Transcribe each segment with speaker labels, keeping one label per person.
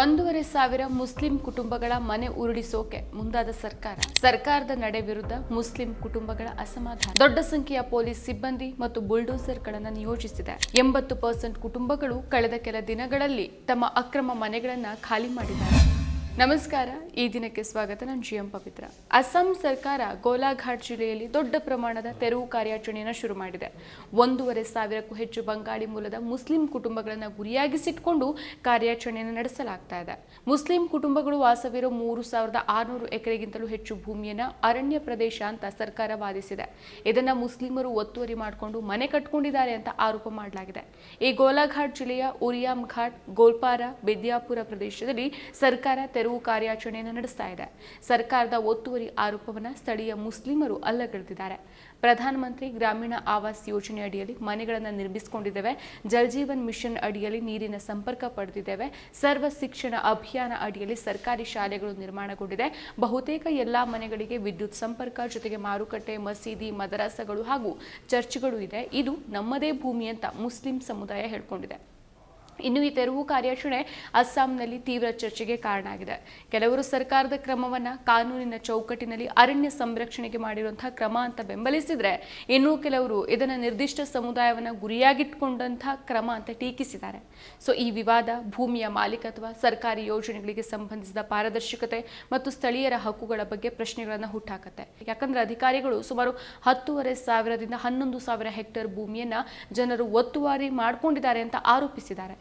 Speaker 1: ಒಂದೂವರೆ ಸಾವಿರ ಮುಸ್ಲಿಂ ಕುಟುಂಬಗಳ ಮನೆ ಉರುಳಿಸೋಕೆ ಮುಂದಾದ ಸರ್ಕಾರ. ಸರ್ಕಾರದ ನಡೆ ವಿರುದ್ಧ ಮುಸ್ಲಿಂ ಕುಟುಂಬಗಳ ಅಸಮಾಧಾನ. ದೊಡ್ಡ ಸಂಖ್ಯೆಯ ಪೊಲೀಸ್ ಸಿಬ್ಬಂದಿ ಮತ್ತು ಬುಲ್ಡೋಸರ್ಗಳನ್ನು ನಿಯೋಜಿಸಿದೆ. ಎಂಬತ್ತು ಪರ್ಸೆಂಟ್ ಕುಟುಂಬಗಳು ಕಳೆದ ಕೆಲ ದಿನಗಳಲ್ಲಿ ತಮ್ಮ ಅಕ್ರಮ ಮನೆಗಳನ್ನ ಖಾಲಿ ಮಾಡಿದ್ದಾರೆ. ನಮಸ್ಕಾರ. ಈ ದಿನಕ್ಕೆ ಸ್ವಾಗತ. ನಾನು ಜಿ ಎಂ ಪವಿತ್ರ. ಅಸ್ಸಾಂ ಸರ್ಕಾರ ಗೋಲಾಘಾಟ್ ಜಿಲ್ಲೆಯಲ್ಲಿ ದೊಡ್ಡ ಪ್ರಮಾಣದ ತೆರವು ಕಾರ್ಯಾಚರಣೆಯನ್ನು ಶುರು ಮಾಡಿದೆ. ಒಂದೂವರೆ ಸಾವಿರಕ್ಕೂ ಹೆಚ್ಚು ಬಂಗಾಳಿ ಮೂಲದ ಮುಸ್ಲಿಂ ಕುಟುಂಬಗಳನ್ನು ಗುರಿಯಾಗಿಸಿಟ್ಕೊಂಡು ಕಾರ್ಯಾಚರಣೆಯನ್ನು ನಡೆಸಲಾಗ್ತಾ ಇದೆ. ಮುಸ್ಲಿಂ ಕುಟುಂಬಗಳು ವಾಸವಿರೋ ಮೂರು ಸಾವಿರದ ಆರುನೂರು ಎಕರೆಗಿಂತಲೂ ಹೆಚ್ಚು ಭೂಮಿಯನ್ನು ಅರಣ್ಯ ಪ್ರದೇಶ ಅಂತ ಸರ್ಕಾರ ವಾದಿಸಿದೆ. ಇದನ್ನು ಮುಸ್ಲಿಮರು ಒತ್ತುವರಿ ಮಾಡಿಕೊಂಡು ಮನೆ ಕಟ್ಕೊಂಡಿದ್ದಾರೆ ಅಂತ ಆರೋಪ ಮಾಡಲಾಗಿದೆ. ಈ ಗೋಲಾಘಾಟ್ ಜಿಲ್ಲೆಯ ಉರಿಯಾಮ್ ಘಾಟ್, ಗೋಲ್ಪಾರ, ಬಿದ್ಯಾಪುರ ಪ್ರದೇಶದಲ್ಲಿ ಸರ್ಕಾರ ತೆರವು ಕಾರ್ಯಾಚರಣೆಯನ್ನು ನಡೆಸ್ತಾ ಇದೆ. ಸರ್ಕಾರದ ಒತ್ತುವರಿ ಆರೋಪವನ್ನು ಸ್ಥಳೀಯ ಮುಸ್ಲಿಮರು ಅಲ್ಲಗಳೆದಿದ್ದಾರೆ. ಪ್ರಧಾನಮಂತ್ರಿ ಗ್ರಾಮೀಣ ಆವಾಸ್ ಯೋಜನೆ ಅಡಿಯಲ್ಲಿ ಮನೆಗಳನ್ನು ನಿರ್ಮಿಸಿಕೊಂಡಿದ್ದೇವೆ. ಜಲಜೀವನ್ ಮಿಷನ್ ಅಡಿಯಲ್ಲಿ ನೀರಿನ ಸಂಪರ್ಕ ಪಡೆದಿದ್ದೇವೆ. ಸರ್ವ ಶಿಕ್ಷಣ ಅಭಿಯಾನ ಅಡಿಯಲ್ಲಿ ಸರ್ಕಾರಿ ಶಾಲೆಗಳು ನಿರ್ಮಾಣಗೊಂಡಿದೆ. ಬಹುತೇಕ ಎಲ್ಲಾ ಮನೆಗಳಿಗೆ ವಿದ್ಯುತ್ ಸಂಪರ್ಕ ಜೊತೆಗೆ ಮಾರುಕಟ್ಟೆ, ಮಸೀದಿ, ಮದರಸಗಳು ಹಾಗೂ ಚರ್ಚ್ಗಳು ಇದೆ. ಇದು ನಮ್ಮದೇ ಭೂಮಿ ಅಂತ ಮುಸ್ಲಿಂ ಸಮುದಾಯ ಹೇಳ್ಕೊಂಡಿದೆ. ಇನ್ನು ಈ ತೆರವು ಕಾರ್ಯಾಚರಣೆ ಅಸ್ಸಾಂನಲ್ಲಿ ತೀವ್ರ ಚರ್ಚೆಗೆ ಕಾರಣ ಆಗಿದೆ. ಕೆಲವರು ಸರ್ಕಾರದ ಕ್ರಮವನ್ನು ಕಾನೂನಿನ ಚೌಕಟ್ಟಿನಲ್ಲಿ ಅರಣ್ಯ ಸಂರಕ್ಷಣೆಗೆ ಮಾಡಿರುವಂತಹ ಕ್ರಮ ಅಂತ ಬೆಂಬಲಿಸಿದರೆ ಇನ್ನು ಕೆಲವರು ಇದನ್ನು ನಿರ್ದಿಷ್ಟ ಸಮುದಾಯವನ್ನು ಗುರಿಯಾಗಿಟ್ಕೊಂಡಂತಹ ಕ್ರಮ ಅಂತ ಟೀಕಿಸಿದ್ದಾರೆ. ಸೊ ಈ ವಿವಾದ ಭೂಮಿಯ ಮಾಲೀಕತ್ವ ಸರ್ಕಾರಿ ಯೋಜನೆಗಳಿಗೆ ಸಂಬಂಧಿಸಿದ ಪಾರದರ್ಶಕತೆ ಮತ್ತು ಸ್ಥಳೀಯರ ಹಕ್ಕುಗಳ ಬಗ್ಗೆ ಪ್ರಶ್ನೆಗಳನ್ನು ಹುಟ್ಟಾಕತ್ತೆ. ಯಾಕಂದ್ರೆ ಅಧಿಕಾರಿಗಳು ಸುಮಾರು ಹತ್ತೂವರೆ ಸಾವಿರದಿಂದ ಹನ್ನೊಂದು ಸಾವಿರ ಹೆಕ್ಟೇರ್ ಭೂಮಿಯನ್ನು ಜನರು ಒತ್ತುವರಿ ಮಾಡಿಕೊಂಡಿದ್ದಾರೆ ಅಂತ ಆರೋಪಿಸಿದ್ದಾರೆ.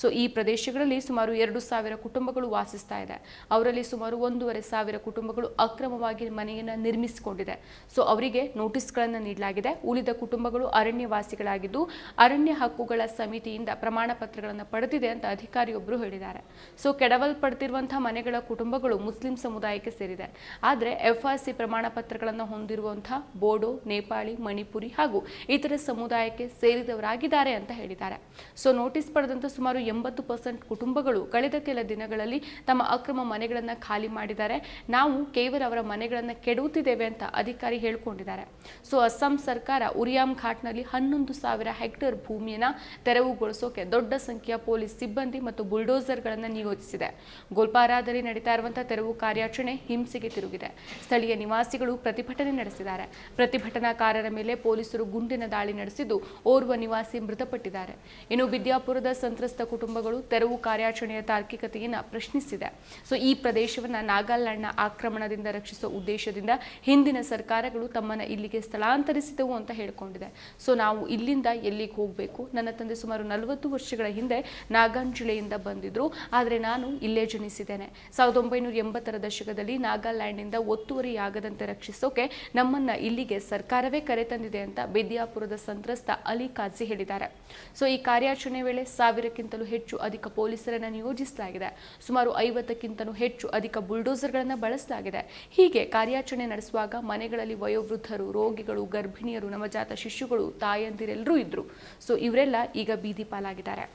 Speaker 1: ಸೊ ಈ ಪ್ರದೇಶಗಳಲ್ಲಿ ಸುಮಾರು ಎರಡು ಸಾವಿರ ಕುಟುಂಬಗಳು ವಾಸಿಸ್ತಾ ಇದೆ. ಅವರಲ್ಲಿ ಸುಮಾರು ಒಂದೂವರೆ ಸಾವಿರ ಕುಟುಂಬಗಳು ಅಕ್ರಮವಾಗಿ ಮನೆಯನ್ನು ನಿರ್ಮಿಸಿಕೊಂಡಿದೆ. ಸೊ ಅವರಿಗೆ ನೋಟಿಸ್ಗಳನ್ನು ನೀಡಲಾಗಿದೆ. ಉಳಿದ ಕುಟುಂಬಗಳು ಅರಣ್ಯವಾಸಿಗಳಾಗಿದ್ದು, ಅರಣ್ಯ ಹಕ್ಕುಗಳ ಸಮಿತಿಯಿಂದ ಪ್ರಮಾಣ ಪತ್ರಗಳನ್ನು ಪಡೆದಿದೆ ಅಂತ ಅಧಿಕಾರಿಯೊಬ್ಬರು ಹೇಳಿದ್ದಾರೆ. ಸೊ ಕೆಡವಲ್ಪಡ್ತಿರುವಂತಹ ಮನೆಗಳ ಕುಟುಂಬಗಳು ಮುಸ್ಲಿಂ ಸಮುದಾಯಕ್ಕೆ ಸೇರಿದೆ. ಆದರೆ, ಎಫ್ಆರ್ಸಿ ಪ್ರಮಾಣ ಪತ್ರಗಳನ್ನು ಹೊಂದಿರುವಂತಹ ಬೋಡೋ, ನೇಪಾಳಿ, ಮಣಿಪುರಿ ಹಾಗೂ ಇತರ ಸಮುದಾಯಕ್ಕೆ ಸೇರಿದವರಾಗಿದ್ದಾರೆ ಅಂತ ಹೇಳಿದ್ದಾರೆ. ಸೊ ನೋಟಿಸ್ ಪಡೆದಂತ ಸುಮಾರು ಎಂಬತ್ತು ಪರ್ಸೆಂಟ್ ಕುಟುಂಬಗಳು ಕಳೆದ ಕೆಲ ದಿನಗಳಲ್ಲಿ ತಮ್ಮ ಅಕ್ರಮ ಮನೆಗಳನ್ನು ಖಾಲಿ ಮಾಡಿದ್ದಾರೆ. ನಾವು ಕೇವಲ ಅವರ ಮನೆಗಳನ್ನು ಕೆಡುತ್ತಿದ್ದೇವೆ ಅಂತ ಅಧಿಕಾರಿ ಹೇಳಿಕೊಂಡಿದ್ದಾರೆ. ಸೊ ಅಸ್ಸಾಂ ಸರ್ಕಾರ ಉರಿಯಾಮ್ ಘಾಟ್ನಲ್ಲಿ ಹನ್ನೊಂದು ಸಾವಿರ ಹೆಕ್ಟೇರ್ ಭೂಮಿಯನ್ನು ತೆರವುಗೊಳಿಸೋಕೆ ದೊಡ್ಡ ಸಂಖ್ಯೆಯ ಪೊಲೀಸ್ ಸಿಬ್ಬಂದಿ ಮತ್ತು ಬುಲ್ಡೋಸರ್ಗಳನ್ನು ನಿಯೋಜಿಸಿದೆ. ಗೋಲ್ಪಾರಾದಲ್ಲಿ ನಡೀತಾ ಇರುವಂತಹ ತೆರವು ಕಾರ್ಯಾಚರಣೆ ಹಿಂಸೆಗೆ ತಿರುಗಿದೆ. ಸ್ಥಳೀಯ ನಿವಾಸಿಗಳು ಪ್ರತಿಭಟನೆ ನಡೆಸಿದ್ದಾರೆ. ಪ್ರತಿಭಟನಾಕಾರರ ಮೇಲೆ ಪೊಲೀಸರು ಗುಂಡಿನ ದಾಳಿ ನಡೆಸಿದ್ದು ಓರ್ವ ನಿವಾಸಿ ಮೃತಪಟ್ಟಿದ್ದಾರೆ. ಇನ್ನು ವಿದ್ಯಾಪುರದ ಸಂತ್ರಸ್ತ ಕುಟುಂಬಗಳು ತೆರವು ಕಾರ್ಯಾಚರಣೆಯ ತಾರ್ಕಿಕತೆಯನ್ನು ಪ್ರಶ್ನಿಸಿದೆ. ಸೊ ಈ ಪ್ರದೇಶವನ್ನ ನಾಗಾಲ್ಯಾಂಡ್ನ ಆಕ್ರಮಣದಿಂದ ರಕ್ಷಿಸುವ ಉದ್ದೇಶದಿಂದ ಹಿಂದಿನ ಸರ್ಕಾರಗಳು ತಮ್ಮನ್ನ ಇಲ್ಲಿಗೆ ಸ್ಥಳಾಂತರಿಸಿದವು ಅಂತ ಹೇಳಿಕೊಂಡಿದೆ. ಸೊ ನಾವು ಇಲ್ಲಿಂದ ಎಲ್ಲಿಗೆ ಹೋಗಬೇಕು? ನನ್ನ ತಂದೆ ಸುಮಾರು ನಲವತ್ತು ವರ್ಷಗಳ ಹಿಂದೆ ನಾಗಾನ್ ಜಿಲ್ಲೆಯಿಂದ ಬಂದಿದ್ರು. ಆದರೆ ನಾನು ಇಲ್ಲೇ ಜನಿಸಿದ್ದೇನೆ. ಸಾವಿರದ ಒಂಬೈನೂರ ಎಂಬತ್ತರ ದಶಕದಲ್ಲಿ ನಾಗಾಲ್ಯಾಂಡ್ನಿಂದ ಒತ್ತುವರಿಯಾಗದಂತೆ ರಕ್ಷಿಸೋಕೆ ನಮ್ಮನ್ನ ಇಲ್ಲಿಗೆ ಸರ್ಕಾರವೇ ಕರೆತಂದಿದೆ ಅಂತ ಬಿದ್ಯಾಪುರದ ಸಂತ್ರಸ್ತ ಅಲಿ ಕಾಜಿ ಹೇಳಿದ್ದಾರೆ. ಸೊ ಈ ಕಾರ್ಯಾಚರಣೆ ವೇಳೆ ಸಾವಿರಕ್ಕಿಂತಲೂ ಹೆಚ್ಚು ಅಧಿಕ ಪೊಲೀಸರನ್ನು ನಿಯೋಜಿಸಲಾಗಿದೆ. ಸುಮಾರು ಐವತ್ತಕ್ಕಿಂತಲೂ ಹೆಚ್ಚು ಅಧಿಕ ಬುಲ್ಡೋಸರ್ಗಳನ್ನು ಬಳಸಲಾಗಿದೆ. ಹೀಗೆ ಕಾರ್ಯಾಚರಣೆ ನಡೆಸುವಾಗ ಮನೆಗಳಲ್ಲಿ ವಯೋವೃದ್ಧರು, ರೋಗಿಗಳು, ಗರ್ಭಿಣಿಯರು, ನವಜಾತ ಶಿಶುಗಳು, ತಾಯಂದಿರೆಲ್ಲರೂ ಇದ್ದರು ಸೊ, ಇವರೆಲ್ಲ ಈಗ ಬೀದಿ ಪಾಲಾಗಿದ್ದಾರೆ.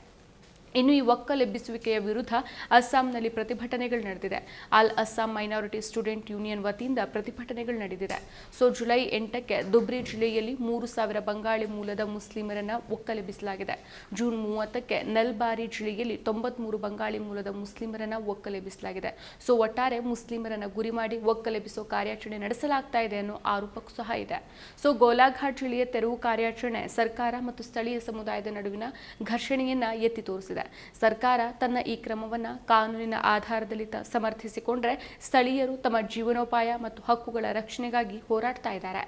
Speaker 1: ಇನ್ನು ಈ ಒಕ್ಕಲೆಬ್ಬಿಸುವಿಕೆಯ ವಿರುದ್ಧ ಅಸ್ಸಾಂನಲ್ಲಿ ಪ್ರತಿಭಟನೆಗಳು ನಡೆದಿದೆ. All Assam minority student union ವತಿಯಿಂದ ಪ್ರತಿಭಟನೆಗಳು ನಡೆದಿದೆ. ಸೊ, ಜುಲೈ ಎಂಟಕ್ಕೆ ದುಬ್ರಿ ಜಿಲ್ಲೆಯಲ್ಲಿ ಮೂರು ಸಾವಿರ ಬಂಗಾಳಿ ಮೂಲದ ಮುಸ್ಲಿಮರನ್ನು ಒಕ್ಕಲೆಬ್ಬಿಸಲಾಗಿದೆ ಜೂನ್ ಮೂವತ್ತಕ್ಕೆ ನಲ್ಬಾರಿ ಜಿಲ್ಲೆಯಲ್ಲಿ ತೊಂಬತ್ಮೂರು ಬಂಗಾಳಿ ಮೂಲದ ಮುಸ್ಲಿಮರನ್ನು ಒಕ್ಕಲೆಬ್ಬಿಸಲಾಗಿದೆ ಸೊ, ಒಟ್ಟಾರೆ ಮುಸ್ಲಿಮರನ್ನು ಗುರಿ ಮಾಡಿ ಒಕ್ಕಲೆಬ್ಬಿಸೋ ಕಾರ್ಯಾಚರಣೆ ನಡೆಸಲಾಗ್ತಾ ಇದೆ ಅನ್ನೋ ಆರೋಪಕ್ಕೂ ಸಹ ಇದೆ. ಸೊ, ಗೋಲಾಘಾಟ್ ಜಿಲ್ಲೆಯ ತೆರವು ಕಾರ್ಯಾಚರಣೆ ಸರ್ಕಾರ ಮತ್ತು ಸ್ಥಳೀಯ ಸಮುದಾಯದ ನಡುವಿನ ಘರ್ಷಣೆಯನ್ನ ಎತ್ತಿ ತೋರಿಸಿದೆ. ಸರ್ಕಾರ ತನ್ನ ಈ ಕ್ರಮವನ್ನ ಕಾನೂನಿನ ಆಧಾರದಲ್ಲಿ ಸಮರ್ಥಿಸಿಕೊಂಡ್ರೆ ಸ್ಥಳೀಯರು ತಮ್ಮ ಜೀವನೋಪಾಯ ಮತ್ತು ಹಕ್ಕುಗಳ ರಕ್ಷಣೆಗಾಗಿ ಹೋರಾಡ್ತಾ ಇದ್ದಾರೆ.